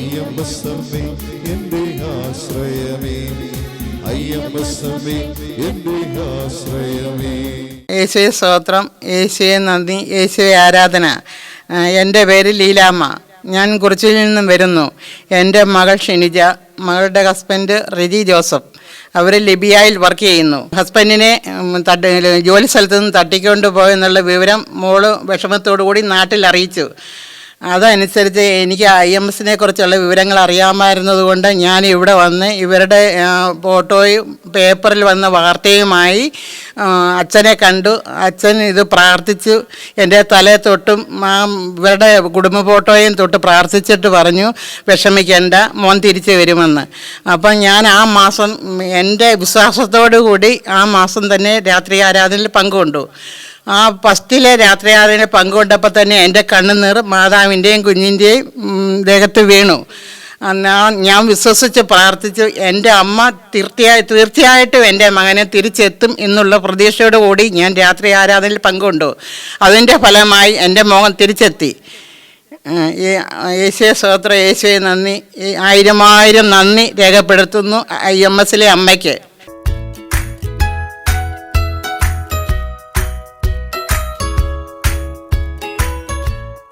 അയ്യമ്പസമ്മേ എന്റെ ആശ്രയമേ. അയ്യമ്പസമ്മേ എന്റെ ആശ്രയമേ. യേശുവെ സ്തോത്രം യേശുവെ നന്ദി യേശുവെ ആരാധന. എന്റെ പേര് ലീലാമ്മ. ഞാൻ കുറിച്ചിൽ നിന്നും വരുന്നു. എന്റെ മകൾ ഷിനിജ മകളുടെ ഹസ്ബൻഡ് റിജി ജോസഫ്. അവർ ലിബിയയിൽ വർക്ക് ചെയ്യുന്നു. ഹസ്ബൻഡിനെ തട്ട് ജോലി സ്ഥലത്ത് നിന്ന് തട്ടിക്കൊണ്ട് പോയെന്നുള്ള വിവരം മോൾ വിഷമത്തോടു കൂടി നാട്ടിൽ അറിയിച്ചു. അതനുസരിച്ച് എനിക്ക് ഐ എം എസിനെ കുറിച്ചുള്ള വിവരങ്ങൾ അറിയാമായിരുന്നത് കൊണ്ട് ഞാൻ ഇവിടെ വന്ന് ഇവരുടെ ഫോട്ടോയും പേപ്പറിൽ വന്ന വാർത്തയുമായി അച്ഛനെ കണ്ടു. അച്ഛൻ ഇത് പ്രാർത്ഥിച്ചു. എന്റെ തലയെ തൊട്ടും ഇവരുടെ കുടുംബ ഫോട്ടോയും തൊട്ട് പ്രാർത്ഥിച്ചിട്ട് പറഞ്ഞു വിഷമിക്കേണ്ട മോൻ തിരിച്ചു വരുമെന്ന്. അപ്പം ഞാൻ ആ മാസം എന്റെ വിശ്വാസത്തോടു കൂടി ആ മാസം തന്നെ രാത്രി ആരാധനയിൽ പങ്കുകൊണ്ടു. ആ ഫസ്റ്റിലെ രാത്രി ആരാധന പങ്കുകൊണ്ടപ്പോൾ തന്നെ എന്റെ കണ്ണുനീർ മാതാവിന്റെയും കുഞ്ഞിന്റെയും ദേഹത്ത് വീണു. ഞാൻ വിശ്വസിച്ച് പ്രാർത്ഥിച്ചു എന്റെ അമ്മ തീർച്ചയായി തീർച്ചയായിട്ടും എന്റെ മകനെ തിരിച്ചെത്തും എന്നുള്ള പ്രതീക്ഷയോടു കൂടി ഞാൻ രാത്രി ആരാധനയിൽ പങ്കുകൊണ്ടു. അതിന്റെ ഫലമായി എന്റെ മോഹൻ തിരിച്ചെത്തി. യേശുവെ സ്വോത്ര യേശുവെ നന്ദി. ഈ ആയിരം ആയിരം നന്ദി രേഖപ്പെടുത്തുന്നു ഐ എം എസിലെ അമ്മയ്ക്ക്.